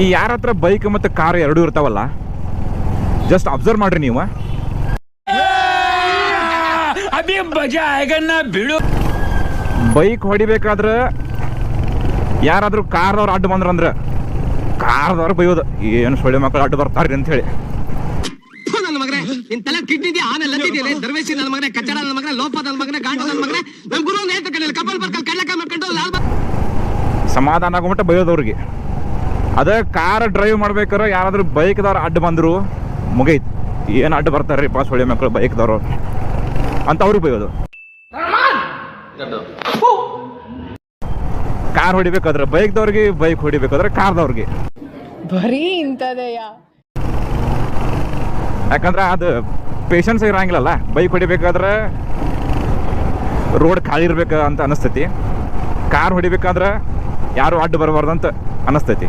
ಈ ಯಾರ ಹತ್ರ ಬೈಕ್ ಮತ್ತು ಕಾರ್ ಎರಡೂ ಇರ್ತಾವಲ್ಲ ಜಸ್ಟ್ ಅಬ್ಸರ್ವ್ ಮಾಡ್ರಿ ನೀವು. ಬೈಕ್ ಹೊಡಿಬೇಕಾದ್ರೆ ಯಾರಾದ್ರೂ ಕಾರ್ದವ್ರು ಅಡ್ಡು ಬಂದ್ರಂದ್ರೆ ಕಾರ್ದವ್ರು ಬೈಯೋದು. ಏನು ಸೊಳ್ಳೆ ಮಕ್ಕಳು ಅಡ್ಡು ಬರ್ತಾರ್ರಿ ಅಂತ ಹೇಳಿ ನಿನ್ ತಲೆ ಕಿಡ್ನಿದ್ಯಾ ಆನೆ ಲದ್ದಿದ್ಯಾಲೆ ದರ್ವೇಶಿ ನನ್ನ ಮಗನೇ ಕಚ್ಚಡ ನನ್ನ ಮಗನೇ ಲೋಪ ನನ್ನ ಮಗನೇ ಗಾಂಡ ನನ್ನ ಮಗನೇ. ನಮ್ಮ ಗುರು ಹೇಳ್ತ ಕಣ್ಣಲ್ಲಿ ಕಪಾಲ್ ಬರ್ಕಲ್ಲಿ ಕಳ್ಳಕ ಮಾಡ್ಕೊಂಡು ಲಾಲ್ ಸಮಾಧಾನ ಆಗೋಮಟ್ಟ ಬೈಯೋದವ್ರಿಗೆ ಅದೇ ಕಾರ್ ಡ್ರೈವ್ ಮಾಡ್ಬೇಕಾದ್ರೆ ಯಾರಾದ್ರೂ ಬೈಕ್ದವ್ರು ಅಡ್ಡ ಬಂದ್ರು ಮುಗೈತ್. ಏನು ಅಡ್ಡ ಬರ್ತಾರ್ರಿ ಪಾಸ್ ಹೊಳಿ ಮಕ್ಕಳು ಬೈಕ್ದವ್ರು ಅಂತ ಅವ್ರಿಗೆ ಬೈಯೋದು. ಕಾರ್ ಹೊಡಿಬೇಕಾದ್ರೆ ಬೈಕ್ದವ್ರಿಗೆ ಬೈಕ್ ಹೊಡಿಬೇಕಾದ್ರೆ ಕಾರ್ದವ್ರಿಗೆ ಬರೀ ಇಂಥದೆಯಾ? ಯಾಕಂದ್ರೆ ಅದು ಪೇಷನ್ಸ್ ಇರಂಗಿಲ್ಲಲ್ಲ. ಬೈಕ್ ಹೊಡಿಬೇಕಾದ್ರೆ ರೋಡ್ ಖಾಲಿ ಇರ್ಬೇಕು ಅಂತ ಅನಿಸ್ತೈತಿ. ಕಾರ್ ಹೊಡಿಬೇಕಾದ್ರೆ ಯಾರು ಅಡ್ಡ ಬರಬಾರ್ದು ಅಂತ ಅನಿಸ್ತೈತಿ.